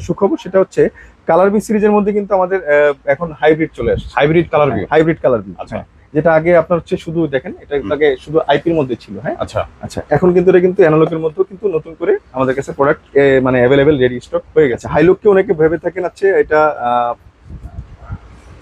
সুখবর সেটা হচ্ছে কালার বি সিরিজের মধ্যে কিন্তু আমাদের এখন হাইব্রিড চলে আসছে hybrid ColorVu hybrid colour B আচ্ছা। যেটা আগে আপনার হচ্ছে শুধু দেখেন এটা আগে শুধু আইপির মধ্যে ছিল হ্যাঁ। আচ্ছা। আচ্ছা এখন কিন্তু এটা কিন্তু অ্যানালগের মধ্যেও কিন্তু নতুন করে আমাদের কাছে প্রোডাক্ট মানে অ্যাভেলেবেল রেডি স্টক হয়ে গেছে। হাইলুককে অনেকে ভেবে থাকেন আছে এটা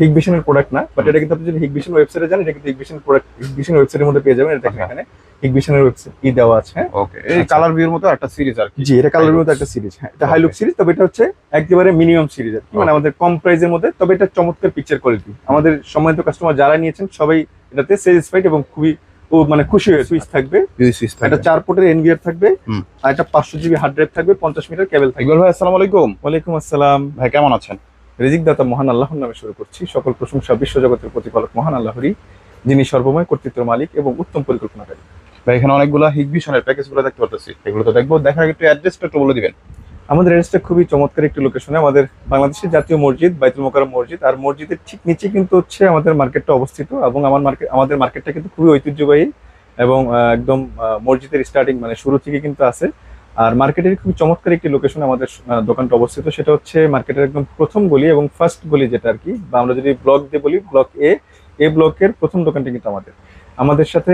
হিগভিশনের প্রোডাক্ট না বাট এটা কিন্তু আপনি যদি হিগভিশন ওয়েবসাইটে যান এটা কিন্তু হিগভিশন প্রোডাক্ট হিগভিশন ওয়েবসাইটের মধ্যে পেয়ে যাবেন এটা আচ্ছা। এখানে হিগভিশনের ওয়েবসাইট ই দেওয়া আছে হ্যাঁ? ওকে এই আচ্ছা। কালার ভিউর মতো একটা সিরিজ আর কি। জি এটা কালারের মধ্যে একটা সিরিজ হ্যাঁ এটা হাইলুক সিরিজ তবে এটা হচ্ছে একেবারে মিনিমাম সিরিজ আর কি মানে আমাদের কম প্রাইসের মধ্যে তবে এটা চমৎকার পিকচার কোয়ালিটি আমাদের সম্মানিত কাস্টমার যারা নিয়েছেন সবাই এটাতে স্যাটিসফাইড এবং খুবই ও মানে খুশি হয়ে সুইচ থাকবে। এটা চার পোর্টের এনভিআর থাকবে আর এটা পাঁচশো জিবি হার্ড ড্রাইভ থাকবে পঞ্চাশ মিটার কেবল থাকবে। ভাই আসসালামু আলাইকুম। ওয়ালাইকুম আসসালাম। ভাই কেমন আছেন? রিজিক দাতা মহান আল্লাহর নামে শুরু করছি। সকল প্রশংসা বিশ্বজগতের প্রতিপালক মহান আল্লাহরই যিনি সর্বময় কর্তৃত্বের মালিক এবং উত্তম পরিকল্পনাকারী। এখানে অনেকগুলো হিগভিশনের প্যাকেজগুলো দেখতে পাচ্ছি এগুলো তো দেখব। দেখার আগে একটু অ্যাড্রেসটা একটু বলে দিবেন। আমাদের এড্রেসটা খুবই চমৎকার একটি লোকেশনে আমাদের বাংলাদেশের জাতীয় মসজিদ, বাইতুল মোকাররম মসজিদ। আর মসজিদের ঠিক নিচে কিন্তু হচ্ছে আমাদের মার্কেটটা অবস্থিত এবং আমার মার্কেট আমাদের মার্কেটটা কিন্তু খুবই ঐতিহ্যবাহী এবং একদম মসজিদের স্টার্টিং মানে শুরু থেকে কিন্তু আছে। আর মার্কেটের খুবই চমৎকার একটি লোকেশনে আমাদের দোকানটা অবস্থিত। সেটা হচ্ছে মার্কেটের একদম প্রথম গলি এবং ফার্স্ট গলি যেটা আর কি বা আমরা যদি ব্লক দিয়ে বলি ব্লক এ এ ব্লকের প্রথম দোকানটা কিন্তু আমাদের। আমাদের সাথে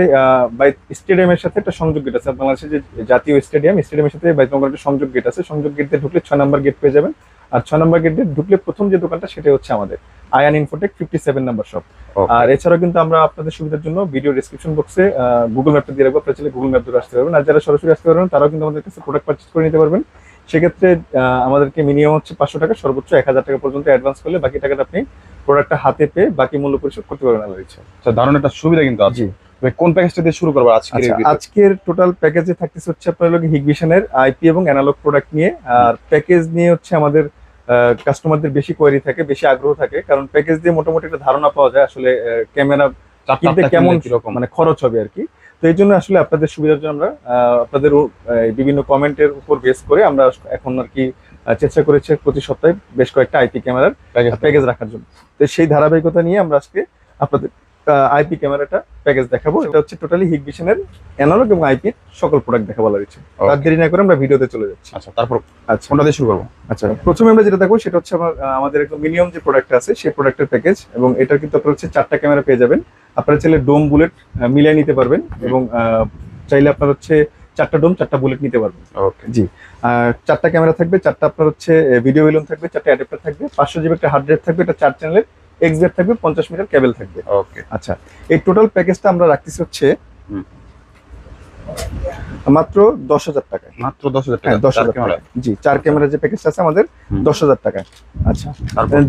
স্টেডিয়ামের সাথে একটা সংযোগ গেট আছে। বাংলাদেশের যে জাতীয় স্টেডিয়াম স্টেডিয়ামের সাথে বাইতুল একটা সংযোগ গেট আছে। সংযোগ গেট দিয়ে ঢুকলে ছয় নম্বর গেট পেয়ে যাবেন। আর ছয় নম্বর গেট দিয়ে ঢুকলে প্রথম যে দোকানটা সেটা হচ্ছে আমাদের Ayan infotech fifty seven number shop আর এছাড়াও কিন্তু আমরা আপনাদের সুবিধার জন্য ভিডিও ডিসক্রিপশন বক্সে গুগল ম্যাপটা দিয়ে রাখব। আপনারা চাইলে গুগল ম্যাপ ধরে আসতে পারবেন। আর যারা সরাসরি আসতে পারবেন তারাও কিন্তু আমাদের কাছে প্রোডাক্ট পারচেস করে নিতে পারবেন। সেক্ষেত্রে আমাদেরকে মিনিমাম হচ্ছে পাঁচশো টাকা সর্বোচ্চ এক হাজার টাকা পর্যন্ত অ্যাডভান্স করলে বাকি টাকাটা আপনি প্রোডাক্টটা হাতে পেয়ে বাকি মূল্য পরিশোধ করতে পারবেন আল্লাহর ইচ্ছা। আচ্ছা দারুণ একটা সুবিধা কিন্তু আছে। কোন প্যাকেজটা দিয়ে শুরু করব আজকে আচ্ছা আজকের টোটাল প্যাকেজে থাকতেছে হচ্ছে আপনার লোক হিগভিশনের আইপি এবং অ্যানালগ প্রোডাক্ট নিয়ে। আর প্যাকেজ নিয়ে হচ্ছে আমাদের কাস্টমারদের বেশি কোয়ারি থাকে বেশি আগ্রহ থাকে। কারণ প্যাকেজ দিয়ে মোটামুটি একটা ধারণা পাওয়া যায় আসলে ক্যামেরা কিনতে কেমন কীরকম? মানে খরচ হবে আর কি। তো এই জন্য আসলে আপনাদের সুবিধার জন্য আমরা আপনাদের বিভিন্ন কমেন্টের উপর বেস করে আমরা এখন আর কি চেষ্টা করেছি প্রতি সপ্তাহে বেশ কয়েকটা আইপি ক্যামেরার প্যাকেজ রাখার জন্য। তো সেই ধারাবাহিকতা নিয়ে আমরা আজকে আপনাদের আইপি ক্যামেরাটা প্যাকেজ দেখাবো। এটা হচ্ছে টোটালি হিগভিশনের অ্যানালগ এবং আইপি সকল প্রোডাক্ট দেখাবো রয়েছে তার দেরি না করে আমরা ভিডিওতে চলে যাচ্ছি। আচ্ছা তারপর আচ্ছা। কোনটা দিয়ে শুরু করব? আচ্ছা প্রথমে আমরা যেটা দেখব সেটা হচ্ছে আমার আমাদের একদম মিনিমাম যে প্রোডাক্ট আছে সেই প্রোডাক্টের প্যাকেজ এবং এটা কিন্তু আপনার হচ্ছে চারটা ক্যামেরা পেয়ে যাবেন। আপনারা চাইলে ডোম বুলেট মিলিয়ে নিতে পারবেন এবং চাইলে আপনার হচ্ছে চারটা ডোম চারটা বুলেট নিতে পারবেন। ওকে আর চারটা ক্যামেরা থাকবে চারটা আপনার হচ্ছে ভিডিও বেলুন থাকবে চারটা অ্যাডাপ্টার থাকবে পাঁচশো জিবি একটা হার্ড ড্রাইভ থাকবে এটা চার চ্যানেলের এক্সজেট থাকবে পঞ্চাশ মিটার কেবল থাকবে। ওকে আচ্ছা এই টোটাল প্যাকেজটা আমরা রাখতেছি হচ্ছে মাত্র দশ হাজার টাকায়। মাত্র দশ হাজার হ্যাঁ টাকা। দশ হাজার টাকা জি চার ক্যামেরা যে প্যাকেজটা আছে আমাদের। দশ হাজার টাকায়। আচ্ছা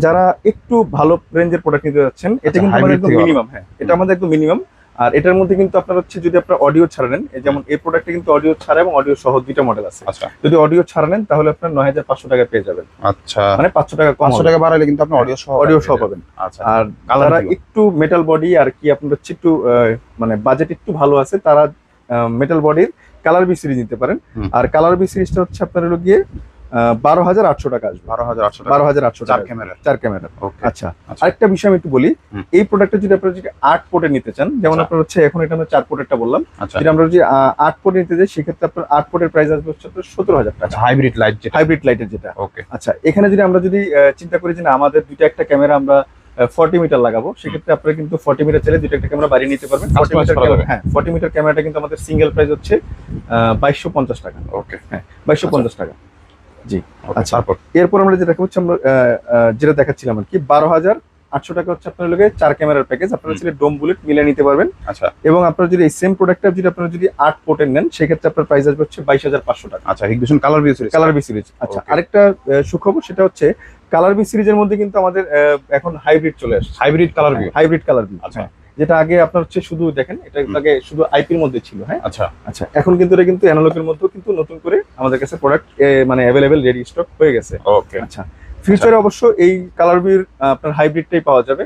যারা একটু ভালো রেঞ্জের প্রোডাক্ট নিতে যাচ্ছেন এটা আচ্ছা, কিন্তু আমাদের একদম মিনিমাম হ্যাঁ এটা আমাদের একদম মিনিমাম আর এটার মধ্যে কিন্তু আপনার হচ্ছে যদি আপনার অডিও ছাড়া নেন যেমন এই প্রোডাক্টে কিন্তু অডিও ছাড়া এবং অডিও সহ দুইটা মডেল আছে। আচ্ছা। যদি অডিও ছাড়া নেন তাহলে আপনার নয় হাজার পাঁচশো টাকা পেয়ে যাবেন। আচ্ছা। মানে পাঁচশো টাকা কম পাঁচশো টাকা বাড়াইলে কিন্তু আপনি অডিও সহ অডিও সহ পাবেন। আচ্ছা। আর যারা একটু মেটাল বডি আর কি আপনার হচ্ছে একটু মানে বাজেট একটু ভালো আছে তারা মেটাল বডির কালার বি সিরিজ নিতে পারেন। আর কালার বি সিরিজটা হচ্ছে আপনার হলো গিয়ে বারো হাজার আটশো টাকা আসবে। বারো হাজার আটশো বারো হাজার আটশো চার ক্যামেরা চার ক্যামেরা আচ্ছা আচ্ছা। আরেকটা বিষয় আমি একটু বলি এই প্রোডাক্টটা যদি আপনারা যদি আট পোর্টে নিতে চান যেমন আচ্ছা। আপনার হচ্ছে এখন এটা আমরা চার পোর্টেরটা বললাম আচ্ছা। যদি আমরা যদি আট পোর্টে নিতে যাই সেক্ষেত্রে আপনার আট পোর্টের প্রাইস আসবে হচ্ছে আপনার সতেরো হাজার টাকা। হাইব্রিড লাইট যেটা। হাইব্রিড লাইটের যেটা। ওকে আচ্ছা এখানে যদি আমরা যদি চিন্তা করি যে না আমাদের দুইটা একটা ক্যামেরা আমরা ফর্টি মিটার লাগাবো সেক্ষেত্রে আপনারা কিন্তু ফর্টি মিটার চাইলে দুইটা একটা ক্যামেরা বাড়িয়ে নিতে পারবেন। ফর্টি মিটার হ্যাঁ ফর্টি মিটার ক্যামেরাটা কিন্তু আমাদের সিঙ্গেল প্রাইস হচ্ছে বাইশশো পঞ্চাশ টাকা। ওকে হ্যাঁ বাইশশো পঞ্চাশ টাকা। আচ্ছা। আচ্ছা। এরপর আমরা যেটা হচ্ছে আমরা যেটা দেখাচ্ছিলাম আর কি বারো হাজার আটশো টাকা হচ্ছে আপনার লোকে চার ক্যামেরার প্যাকেজ আপনারা চাইলে ডোম বুলেট মিলিয়ে নিতে পারবেন। আচ্ছা। এবং আপনারা যদি এই সেম প্রোডাক্টটা যদি আপনারা যদি আট পোর্টের নেন সেক্ষেত্রে আপনার প্রাইস আসবে হচ্ছে বাইশ হাজার পাঁচশো টাকা। আচ্ছা Hikvision ColorVu series colour B series আচ্ছা আরেকটা সুখবর সেটা হচ্ছে কালার বি সিরিজের মধ্যে কিন্তু আমাদের এখন হাইব্রিড চলে আসছে। Hybrid ColorVu hybrid colour B আচ্ছা। যেটা আগে আপনার হচ্ছে শুধু দেখেন এটা। আগে শুধু আইপির মধ্যে ছিল হ্যাঁ? আচ্ছা। আচ্ছা এখন কিন্তু এটা কিন্তু অ্যানালগের মধ্যেও কিন্তু নতুন করে আমাদের কাছে প্রোডাক্ট মানে অ্যাভেলেবেল রেডি স্টক হয়ে গেছে। ওকে আচ্ছা ফিউচারে অবশ্য এই কালার বির আপনার হাইব্রিডটাই পাওয়া যাবে।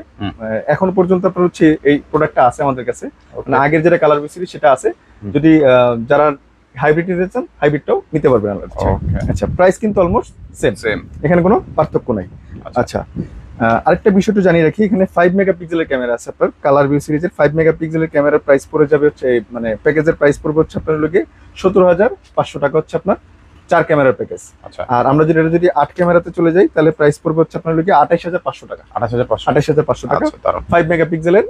এখন পর্যন্ত আপনার হচ্ছে এই প্রোডাক্টটা আছে আমাদের কাছে। মানে আগের যেটা কালার বি সিরিজ সেটা আছে। যদি যারা হাইব্রিড নিতে চান হাইব্রিডটাও নিতে পারবেন। আচ্ছা প্রাইস কিন্তু অলমোস্ট সেম সেম এখানে কোনো পার্থক্য নাই। আচ্ছা। আচ্ছা আরেকটা বিষয়টা জানিয়ে রাখি, এখানে ফাইভ মেগাপিক্সেলের ক্যামেরা আছে আপনার কালার ভিউ সিরিজের ফাইভ মেগাপিক্সেলের ক্যামেরার প্রাইস পড়ে যাবে হচ্ছে মানে প্যাকেজের প্রাইস পড়বে হচ্ছে আপনার লোকে সতেরো হাজার পাঁচশো টাকা হচ্ছে আপনার। চার ক্যামেরার প্যাকেজ আচ্ছা। আর আমরা যদি যদি আট ক্যামেরাতে চলে যাই তাহলে প্রাইস পড়বে হচ্ছে আপনার লোকে আঠাইশ হাজার পাঁচশো টাকা। আঠাশ হাজার পাঁচশো। আঠাইশ হাজার পাঁচশো টাকা। আচ্ছা ফাইভ মেগাপিক্সেলের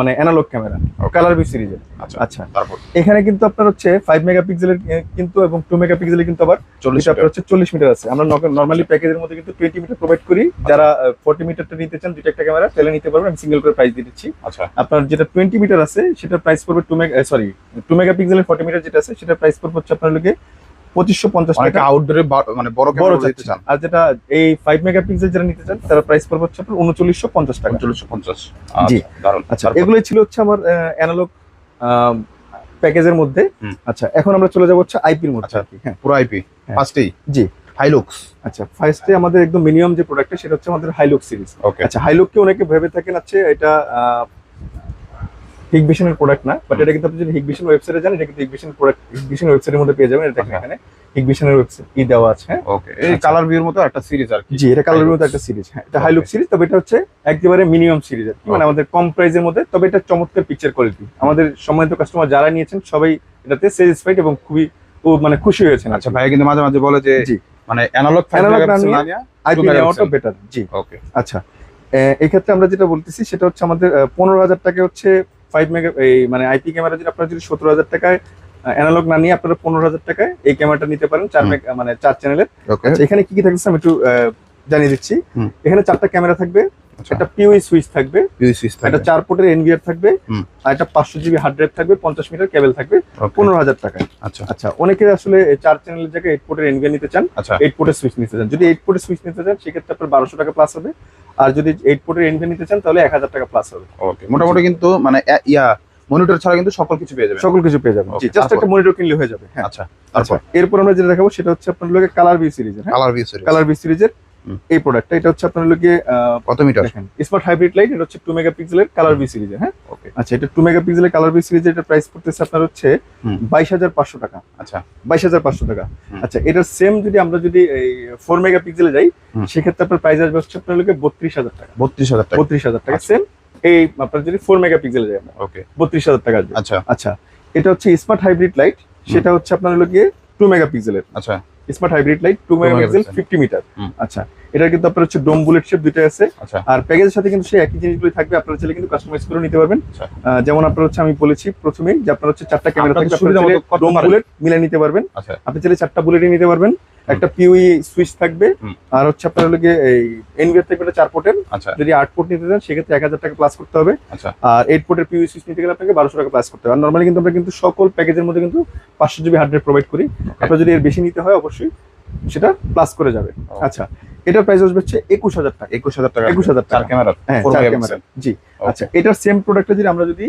মানে অ্যানালগ ক্যামেরা কালার বি সিরিজের আচ্ছা আচ্ছা। তারপর? এখানে কিন্তু আপনার হচ্ছে ফাইভ মেগাপিক্সেলের কিন্তু এবং টু মেগাপিক্সেলের কিন্তু আবার চল্লিশ আপনার হচ্ছে চল্লিশ মিটার আছে। আমরা নর্মালি প্যাকেজের মধ্যে কিন্তু টোয়েন্টি মিটার প্রোভাইড করি। যারা ফোর্টি মিটারটা নিতে চান দুইটা একটা ক্যামেরা তাহলে নিতে পারবেন। আমি সিঙ্গেল করে প্রাইস দিয়ে দিচ্ছি। আচ্ছা। আপনার যেটা টোয়েন্টি মিটার আছে সেটা প্রাইস পড়বে টু মেগা সরি টু মেগাপিক্সেলের ফোর্টি মিটার যেটা আছে সেটা প্রাইস পড়বে হচ্ছে আপনার লোকে পঁচিশশো পঞ্চাশ টাকা। আউটডোরে মানে বড় বড় ক্যামেরা চান। আর যেটা এই ফাইভ মেগাপিক্সেল যারা নিতে চান তারা প্রাইস পড়বে হচ্ছে আপনার উনচল্লিশশো পঞ্চাশ টাকা। পঞ্চাশ। জি। আচ্ছা আচ্ছা? এগুলোই ছিল হচ্ছে আমার অ্যানালগ প্যাকেজের মধ্যে। আচ্ছা এখন আমরা চলে যাব হচ্ছে আইপির মধ্যে। আচ্ছা। হ্যাঁ। পুরো আইপি হ্যাঁ। ফার্স্টেই জি। হাইলুক্স আচ্ছা ফার্স্টে আমাদের একদম মিনিমাম যে প্রোডাক্টটা সেটা হচ্ছে আমাদের হাইলুক সিরিজ আচ্ছা হাইলুককে অনেকে ভেবে থাকেন আছে এটা হিগভিশনের প্রোডাক্ট না বাট এটা কিন্তু আপনি যদি হিগভিশন ওয়েবসাইটে যান এটা কিন্তু হিগভিশন প্রোডাক্ট হিগভিশন ওয়েবসাইটের মধ্যে পেয়ে যাবেন এটা আচ্ছা। এখানে হিগভিশনের ওয়েবসাইট ই দেওয়া আছে হ্যাঁ? ওকে এই আচ্ছা। কালার ভিউর মতো একটা সিরিজ আর কি। জি এটা কালারের মতো একটা সিরিজ হ্যাঁ এটা হাইলুক সিরিজ তবে এটা হচ্ছে একেবারে মিনিমাম সিরিজ আর কি মানে আমাদের কম প্রাইসের মধ্যে তবে এটা চমৎকার পিকচার কোয়ালিটি আমাদের সম্মানিত কাস্টমার যারা নিয়েছেন সবাই এটাতে স্যাটিসফাইড এবং খুবই ও মানে খুশি হয়েছেন আচ্ছা ভাইয়া কিন্তু মাঝে মাঝে বলে যে মানে অ্যানালগ না নিয়ে আইপি। নেওয়াটা বেটার জি। ওকে আচ্ছা আহ, এই ক্ষেত্রে আমরা যেটা বলতেছি সেটা হচ্ছে আমাদের পনেরো হাজার টাকা হচ্ছে ফাইভ মেগা এই মানে আইপি ক্যামেরা যদি আপনারা যদি সতেরো হাজার টাকায় অ্যানালগ না নিয়ে আপনারা পনেরো হাজার টাকায় এই ক্যামেরাটা নিতে পারেন চার। মানে চার চ্যানেলের এখানে কি কি থাকছে আমি একটু জানিয়ে দিচ্ছি। এখানে চারটা ক্যামেরা থাকবে। একটা পিওই সুইচ থাকবে। ইউএসএস একটা থাকবে। চার পোর্টের এনভিআর থাকবে। আর একটা পাঁচশো জিবি হার্ড ড্রাইভ থাকবে পঞ্চাশ মিটার কেবল থাকবে পনেরো হাজার টাকায় আচ্ছা। আচ্ছা অনেকে আসলে চার চ্যানেলের জায়গায় এইট পোর্টের এনভিআর নিতে চান আচ্ছা। এইট পোর্টের সুইচ নিতে চান। যদি এইট পোর্টের সুইচ নিতে চান সেক্ষেত্রে আপনার বারোশো টাকা প্লাস হবে। আর যদি এইট পোর্টের এনভিআর নিতে চান তাহলে এক হাজার টাকা প্লাস হবে। ওকে মোটামুটি কিন্তু মানে ইয়া মনিটর ছাড়া কিন্তু সকল কিছু পেয়ে যাবেন। সকল কিছু পেয়ে যাবেন। জি জাস্ট একটা মনিটর কিনলে হয়ে যাবে। হ্যাঁ। আচ্ছা আচ্ছা এরপর আমরা যেটা দেখাবো সেটা হচ্ছে আপনার লোকে কালার বি সিরিজের colour view series colour B সিরিজের। এই প্রোডাক্টটা এটা হচ্ছে আপনার লোকে কত মিটার? দেখেন স্মার্ট হাইব্রিড লাইট এটা হচ্ছে টু মেগাপিক্সেলের কালার বি সিরিজের হ্যাঁ? ওকে আচ্ছা এটা টু মেগাপিক্সেলের কালার বি সিরিজের এটা প্রাইস পড়তেছে আপনার হচ্ছে। বাইশ হাজার পাঁচশো টাকা। আচ্ছা। বাইশ হাজার পাঁচশো টাকা। আচ্ছা এটার সেম যদি আমরা যদি এই ফোর মেগাপিক্সেলে যাই। সেক্ষেত্রে আপনার প্রাইস আসবে হচ্ছে আপনার লোকে বত্রিশ হাজার টাকা। বত্রিশ হাজার টাকা। বত্রিশ হাজার টাকা আচ্ছা। সেম এই আপনার যদি ফোর মেগাপিক্সেলে যাই আমরা ওকে বত্রিশ হাজার টাকা আসবে। আচ্ছা। আচ্ছা এটা হচ্ছে স্মার্ট হাইব্রিড লাইট সেটা হচ্ছে আপনার গিয়ে টু মেগাপিক্সেলের আচ্ছা। Smart hybrid light two megapixel megapixel। Fifty metre হুম। আচ্ছা এটা কিন্তু আপনার হচ্ছে ডোম বুলেট শেপ দুইটা আছে। আচ্ছা। আর প্যাকেজের সাথে কিন্তু সেই একই জিনিসগুলো থাকবে আপনারা চাইলে কিন্তু কাস্টমাইজ করে নিতে পারবেন। আচ্ছা। যেমন আপনার হচ্ছে আমি বলেছি প্রথমেই যে আপনার হচ্ছে চারটা ক্যামেরা থাকবে আপনারা ডোম বুলেট মিলে নিতে পারবেন। আচ্ছা। আপনি চাইলে চারটা বুলেটই নিতে পারবেন। একটা পিউই সুইচ থাকবে। আর হচ্ছে আপনার গিয়ে এই এনভিআর থাকবে চার পোর্টের যদি আট পোর্ট নিতে চান সেক্ষেত্রে এক হাজার টাকা প্লাস করতে হবে। আর এইট পোর্টের পিউই সুইচ নিতে গেলে আপনাকে বারোশো টাকা প্লাস করতে হবে। আর নর্মালি কিন্তু আমরা কিন্তু সকল প্যাকেজের মধ্যে কিন্তু পাঁচশো জিবি হার্ড ড্রাইভ প্রোভাইড করি। আপনার যদি এর বেশি নিতে হয় অবশ্যই সেটা প্লাস করে যাবে। আচ্ছা এটার প্রাইস আসবে হচ্ছে একুশ হাজার টাকা। একুশ হাজার টাকা। 21,000 টাকা। ক্যামেরা হ্যাঁ। ক্যামেরা জি। আচ্ছা এটার সেম প্রোডাক্টটা যদি আমরা যদি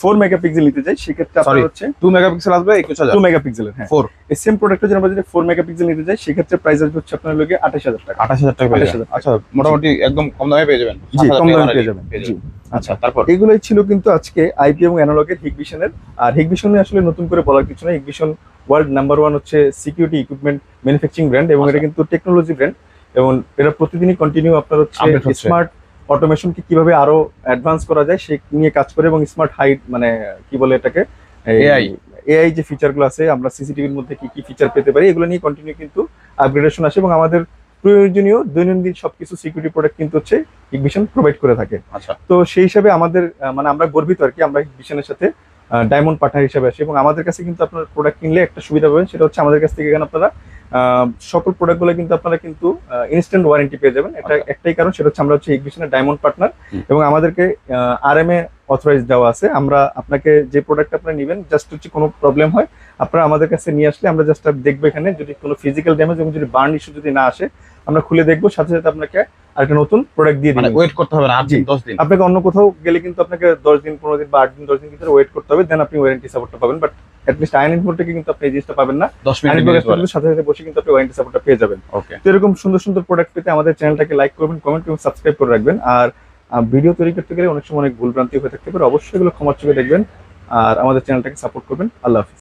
ফোর মেগাপিক্সেল নিতে চাই সেক্ষেত্রে আপনার হচ্ছে টু মেগাপিক্সেল আসবে একুশ হাজার। টু মেগাপিক্সেলের হ্যাঁ। ফোর এই সেম প্রোডাক্টটা যদি আমরা যদি ফোর মেগাপিক্সেল নিতে চাই সেক্ষেত্রে প্রাইস আসবে হচ্ছে আপনার আঠাশ হাজার টাকা। আঠাশ হাজার টাকা পেয়ে যাবেন। আচ্ছা মোটামুটি একদম কম দামে পেয়ে যাবেন। জি কম দামে পেয়ে যাবেন। জি আচ্ছা। তারপর? এগুলোই ছিল কিন্তু আজকে আইপি এবং অ্যানালগের হিগভিশনের আর হিগভিশনে আসলে নতুন করে বলার কিছু না হিগভিশন ওয়ার্ল্ড নাম্বার ওয়ান হচ্ছে সিকিউরিটি ইকুইপমেন্ট ম্যানুফ্যাকচারিং ব্র্যান্ড এবং এটা আচ্ছা। কিন্তু টেকনোলজি ব্র্যান্ড এবং এটা প্রতিদিনই কন্টিনিউ আপনার হচ্ছে। স্মার্ট অটোমেশনকে কীভাবে আরও অ্যাডভান্স করা যায় সে নিয়ে কাজ করে এবং স্মার্ট হাইট মানে কি বলে এটাকে? এআই এআই যে ফিচারগুলো আছে আমরা সিসিটিভির মধ্যে কি কি ফিচার পেতে পারি এগুলো নিয়ে কন্টিনিউ কিন্তু আপগ্রেডেশন আসে এবং আমাদের প্রয়োজনীয় দৈনন্দিন সবকিছু সিকিউরিটি প্রোডাক্ট কিন্তু হচ্ছে ইগভিশন প্রোভাইড করে থাকে। আচ্ছা। তো সেই হিসাবে আমাদের মানে আমরা গর্বিত আর কি আমরা ইগভিশনের সাথে ডায়মন্ড পার্টনার হিসেবে আসি। এবং আমাদের কাছে কিন্তু আপনার প্রোডাক্ট কিনলে একটা সুবিধা পাবেন সেটা হচ্ছে আমাদের কাছ থেকে এখানে আপনারা আহ, সকল প্রোডাক্টগুলো কিন্তু আপনারা কিন্তু ইনস্ট্যান্ট ওয়ারেন্টি পেয়ে যাবেন। এটা আচ্ছা। একটাই কারণ সেটা হচ্ছে আমরা হচ্ছে এক্সিবিশনের ডায়মন্ড পার্টনার এবং আমাদেরকে আর এম এ অথরাইজ দেওয়া আছে আমরা আপনাকে যে প্রোডাক্ট আপনারা নেবেন জাস্ট হচ্ছে কোনো প্রবলেম হয় আপনারা আমাদের কাছে নিয়ে আসলে আমরা জাস্ট দেখব এখানে যদি কোনো ফিজিক্যাল ড্যামেজ এবং যদি বার্ন ইস্যু যদি না আসে আমরা খুলে দেখব সাথে সাথে আপনাকে আরেকটা নতুন প্রোডাক্ট দিয়ে মানে ওয়েট করতে হবে না। দশ দিন। আপনাকে অন্য কোথাও গেলে কিন্তু আপনাকে দশ দিন পনেরো দিন বা আট দিন দশ দিন ভিতরে ওয়েট করতে হবে দেন আপনি ওয়ারেন্টি সাপোর্টটা পাবেন বাট অ্যাটলিস্ট আইন থেকে কিন্তু আপনি এই জিনিসটা পাবেন না। দশ মিনিট সাথে সাথে বসে কিন্তু আপনি ওয়ারেন্টি সাপোর্টটা পেয়ে যাবেন। ওকে তো এরকম সুন্দর সুন্দর প্রোডাক্ট পেতে আমাদের চ্যানেলটাকে লাইক করবেন কমেন্ট এবং সাবস্ক্রাইব করে রাখবেন আর ভিডিও তৈরি করতে গেলে অনেক সময় অনেক ভুলভ্রান্তি হয়ে থাকতে পারে। অবশ্যই এগুলো ক্ষমার চোখে দেখবেন আর আমাদের চ্যানেলটাকে সাপোর্ট করবেন। আল্লাহ হাফিজ।